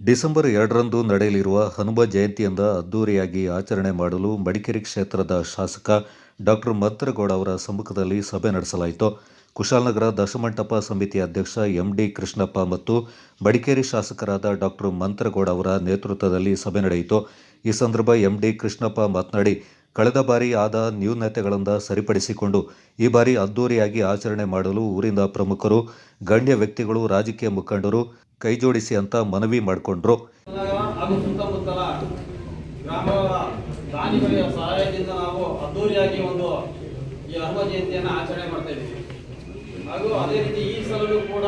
December ಎರಡರಂದು ನಡೆಯಲಿರುವ ಹನುಮ ಜಯಂತಿಯಿಂದ ಅದ್ದೂರಿಯಾಗಿ ಆಚರಣೆ ಮಾಡಲು ಮಡಿಕೇರಿ ಕ್ಷೇತ್ರದ ಶಾಸಕ ಡಾಕ್ಟರ್ ಮಂತ್ರಗೌಡ ಅವರ ಸಮ್ಮುಖದಲ್ಲಿ ಸಭೆ ನಡೆಸಲಾಯಿತು. ಕುಶಾಲನಗರ ದಶಮಂಟಪ ಸಮಿತಿ ಅಧ್ಯಕ್ಷ ಎಂಡಿ ಕೃಷ್ಣಪ್ಪ ಮತ್ತು ಮಡಿಕೇರಿ ಶಾಸಕರಾದ ಡಾಕ್ಟರ್ ಮಂತ್ರಗೌಡ ಅವರ ನೇತೃತ್ವದಲ್ಲಿ ಸಭೆ ನಡೆಯಿತು. ಈ ಸಂದರ್ಭ ಎಂಡಿ ಕೃಷ್ಣಪ್ಪ ಮಾತನಾಡಿ, ಕಳೆದ ಬಾರಿ ಆದ ನ್ಯೂನತೆಗಳಿಂದ ಸರಿಪಡಿಸಿಕೊಂಡು ಈ ಬಾರಿ ಅದ್ದೂರಿಯಾಗಿ ಆಚರಣೆ ಮಾಡಲು ಊರಿನ ಪ್ರಮುಖರು, ಗಣ್ಯ ವ್ಯಕ್ತಿಗಳು, ರಾಜಕೀಯ ಮುಖಂಡರು ಕೈಜೋಡಿಸಿ ಅಂತ ಮನವಿ ಮಾಡಿಕೊಂಡ್ರು. ಗ್ರಾಮಗಳ ದಾನಿಗಳ ಸಹಾಯದಿಂದ ನಾವು ಅದ್ದೂರಿಯಾಗಿ ಒಂದು ಈ ಹನುಮ ಜಯಂತಿಯನ್ನು ಆಚರಣೆ ಮಾಡ್ತಾ ಹಾಗೂ ಅದೇ ರೀತಿ ಈ ಸಲವೂ ಕೂಡ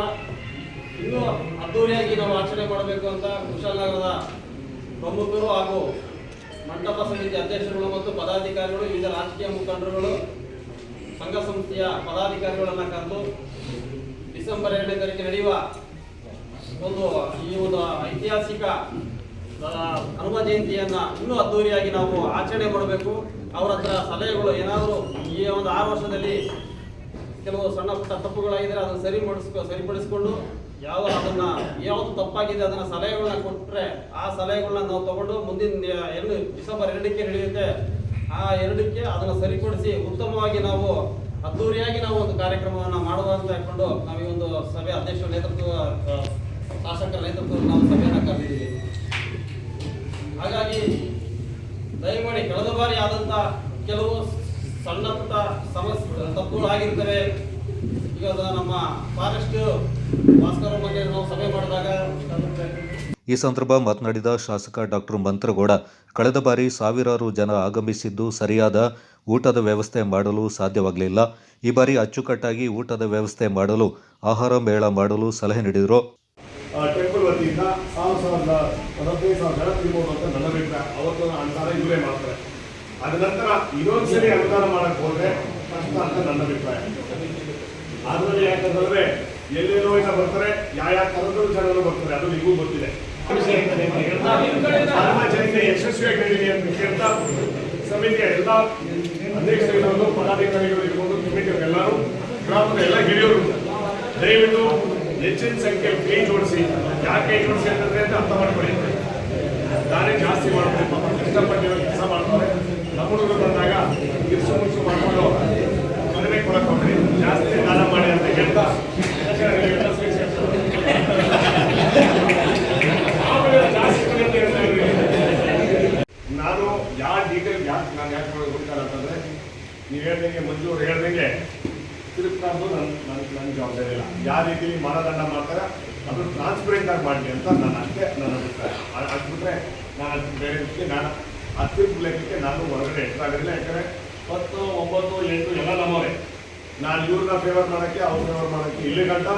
ಇನ್ನೂ ಅದ್ದೂರಿಯಾಗಿ ನಾವು ಆಚರಣೆ ಮಾಡಬೇಕು ಅಂತ ಕುಶಾಲನಗರದ ಪ್ರಮುಖರು ಹಾಗೂ ಮಂಟಪ ಸಮಿತಿ ಅಧ್ಯಕ್ಷರುಗಳು ಮತ್ತು ಪದಾಧಿಕಾರಿಗಳು, ವಿವಿಧ ರಾಜಕೀಯ ಮುಖಂಡರುಗಳು, ಸಂಘ ಸಂಸ್ಥೆಯ ಪದಾಧಿಕಾರಿಗಳನ್ನು ಕರೆದು ಡಿಸೆಂಬರ್ ಎರಡನೇ ತಾರೀಕು ನಡೆಯುವ ಒಂದು ಈ ಒಂದು ಐತಿಹಾಸಿಕ ಹನುಮ ಜಯಂತಿಯನ್ನ ಇನ್ನೂ ಅದ್ದೂರಿಯಾಗಿ ನಾವು ಆಚರಣೆ ಮಾಡಬೇಕು ಅವರ ಹತ್ರ ಸಲಹೆಗಳು ಏನಾದರೂ ಈ ಒಂದು ಆರು ವರ್ಷದಲ್ಲಿ ಕೆಲವು ಸಣ್ಣ ಪುಟ್ಟ ತಪ್ಪುಗಳಾಗಿದ್ರೆ ಅದನ್ನು ಸರಿ ಮಾಡಿಸ್ಕೊ, ಸರಿಪಡಿಸಿಕೊಂಡು ಯಾವ ಅದನ್ನ, ಯಾವುದು ತಪ್ಪಾಗಿದೆ ಅದನ್ನ ಸಲಹೆಗಳನ್ನ ಕೊಟ್ಟರೆ ಆ ಸಲಹೆಗಳನ್ನ ನಾವು ತಗೊಂಡು ಮುಂದಿನ ಎರಡು ಡಿಸೆಂಬರ್ ಎರಡಕ್ಕೆ ನಡೆಯುತ್ತೆ. ಆ ಎರಡಕ್ಕೆ ಅದನ್ನು ಸರಿಪಡಿಸಿ ಉತ್ತಮವಾಗಿ ನಾವು ಅದ್ದೂರಿಯಾಗಿ ನಾವು ಒಂದು ಕಾರ್ಯಕ್ರಮವನ್ನು ಮಾಡುವ ಅಂತ ಹೇಳ್ಕೊಂಡು ನಾವು ಒಂದು ಸಭೆ ಅಧ್ಯಕ್ಷ ನೇತೃತ್ವ ಆ, ಶಾಸಕರ ನೇತೃತ್ವದಲ್ಲಿ ನಾವು ಸಭೆಯನ್ನು ಕರೆದಿದ್ದೀವಿ ಹಾಗಾಗಿ ದಯಮಾಡಿ ಕಳೆದ ಬಾರಿ ಆದಂತ ಕೆಲವು ಸಣ್ಣ ಪುಟ್ಟ ಸಮಸ್ಯೆ ತಪ್ಪುಗಳಾಗಿರ್ತವೆ ಈಗ ನಮ್ಮ ಫಾರೆಸ್ಟ್ ಭಾಸ್ಕರ ಬಗ್ಗೆ ನಾವು ಸಭೆ ಮಾಡಿದಾಗ ಈ ಸಂದರ್ಭ ಮಾತನಾಡಿದ ಶಾಸಕ ಡಾಕ್ಟರ್ ಮಂತ್ರಗೌಡ ಕಳೆದ ಬಾರಿ ಸಾವಿರಾರು ಜನ ಆಗಮಿಸಿದ್ದು ಸರಿಯಾದ ಊಟದ ವ್ಯವಸ್ಥೆ ಮಾಡಲು ಸಾಧ್ಯವಾಗಲಿಲ್ಲ. ಈ ಬಾರಿ ಅಚ್ಚುಕಟ್ಟಾಗಿ ಊಟದ ವ್ಯವಸ್ಥೆ ಮಾಡಲು ಆಹಾರ ಮೇಳ ಮಾಡಲು ಸಲಹೆ ನೀಡಿದರು. ಟೆಂಪಲ್ ವತಿಯಿಂದ ಸಾವಿರ ಸಾವಿರದ ಹದಿನೈದು ಸಾವಿರ ಜನ ತಿನ್ಬೋದು ಅಂತ ನನ್ನ ಅಭಿಪ್ರಾಯ ಅವತ್ತು ಅಂತಾರೆ ಇವರೇ ಮಾಡ್ತಾರೆ. ಅದ ನಂತರ ಇನ್ನೊಂದ್ಸರಿ ಅನುದಾನ ಮಾಡಕ್ ಹೋದ್ರೆ ಕಷ್ಟ ಅಂತ ನನ್ನ ಅಭಿಪ್ರಾಯ. ಆದ್ರಲ್ಲಿ ಯಾಕಂತಂದ್ರೆ ಎಲ್ಲೆಲ್ಲೋ ಇಂದ ಬರ್ತಾರೆ ಯಾವ ಯಾವ ತರದ್ದು ಜನರು ಬರ್ತಾರೆ, ಅದು ನಿಮಗೂ ಗೊತ್ತಿದೆ. ಸಾರ್ವಜನಿಕ ಯಶಸ್ವಿ ಯಶಸ್ವಿಯಾಗಿ ಅಂತ ಸಮಿತಿಯ ಎಲ್ಲ ಅಧ್ಯಕ್ಷರಿರ್ಬೋದು ಪದಾಧಿಕಾರಿಗಳು ಇರ್ಬೋದು ಕಮಿಟಿ ಎಲ್ಲರೂ, ಗ್ರಾಮದ ಎಲ್ಲ ಹಿರಿಯರು, ದಯವಿಟ್ಟು ಹೆಚ್ಚಿನ ಸಂಖ್ಯೆ ಕೈ ಜೋಡಿಸಿ. ಯಾಕೆ ಕೈ ಜೋಡಿಸಿ ಅಂತಂದ್ರೆ ಅಂತ ಅರ್ಥ ಮಾಡ್ಕೊಳ್ಳಿ. ನೀವು ಹೇಳ್ದಂಗೆ ಮಂಜು ಅವ್ರು ಹೇಳ್ದಂಗೆ ತಿರುಗ್ತಾರು ನನ್ನ ನನ್ನ ನನ್ನ ಜವಾಬ್ದಾರಿ ಇಲ್ಲ ಯಾವ ರೀತಿಲಿ ಮಾನದಂಡ ಮಾಡ್ತಾರೆ ಅದು ಟ್ರಾನ್ಸ್ಪರೆಂಟ್ ಆಗಿ ಮಾಡಲಿ ಅಂತ ನಾನು ಅಷ್ಟೇ, ನನ್ನ ಅಭಿಪ್ರಾಯ. ಅದ್ಬಿಟ್ರೆ ಅದ್ ಬಿಟ್ರೆ ನಾನು ಅದಕ್ಕೆ ಬೇರೆ ರೀತಿ ನಾನು ಆ ನಾನು ಹೊರಗಡೆ ಎಷ್ಟಾಗಿರಲಿಲ್ಲ ಯಾಕಂದರೆ ಹತ್ತು, ಒಂಬತ್ತು, ಎಂಟು ಎಲ್ಲ ನಮ್ಮವರೇ. ನಾನು ಇವ್ರನ್ನ ಫೇವರ್ ಮಾಡೋಕ್ಕೆ, ಅವ್ರ ಫೇವರ್ ಮಾಡೋಕ್ಕೆ ಇಲ್ಲಿ ಗಂಟ.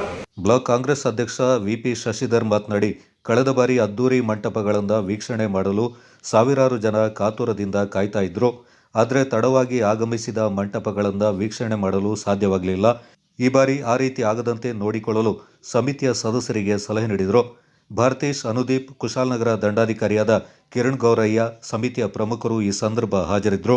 ಬ್ಲಾಕ್ ಕಾಂಗ್ರೆಸ್ ಅಧ್ಯಕ್ಷ ವಿಪಿ ಶಶಿಧರ್ ಮಾತನಾಡಿ, ಕಳೆದ ಬಾರಿ ಅದ್ದೂರಿ ಮಂಟಪಗಳಿಂದ ವೀಕ್ಷಣೆ ಮಾಡಲು ಸಾವಿರಾರು ಜನ ಕಾತುರದಿಂದ ಕಾಯ್ತಾ ಇದ್ರು. ಆದರೆ ತಡವಾಗಿ ಆಗಮಿಸಿದ ಮಂಟಪಗಳಿಂದ ವೀಕ್ಷಣೆ ಮಾಡಲು ಸಾಧ್ಯವಾಗಲಿಲ್ಲ. ಈ ಬಾರಿ ಆ ರೀತಿ ಆಗದಂತೆ ನೋಡಿಕೊಳ್ಳಲು ಸಮಿತಿಯ ಸದಸ್ಯರಿಗೆ ಸಲಹೆ ನೀಡಿದರು. ಭಾರತೀಶ್, ಅನುದೀಪ್ ಕುಶಾಲನಗರ ದಂಡಾಧಿಕಾರಿಯಾದ ಕಿರಣ್ ಗೌರಯ್ಯ ಸಮಿತಿಯ ಪ್ರಮುಖರು ಈ ಸಂದರ್ಭ ಹಾಜರಿದ್ದರು.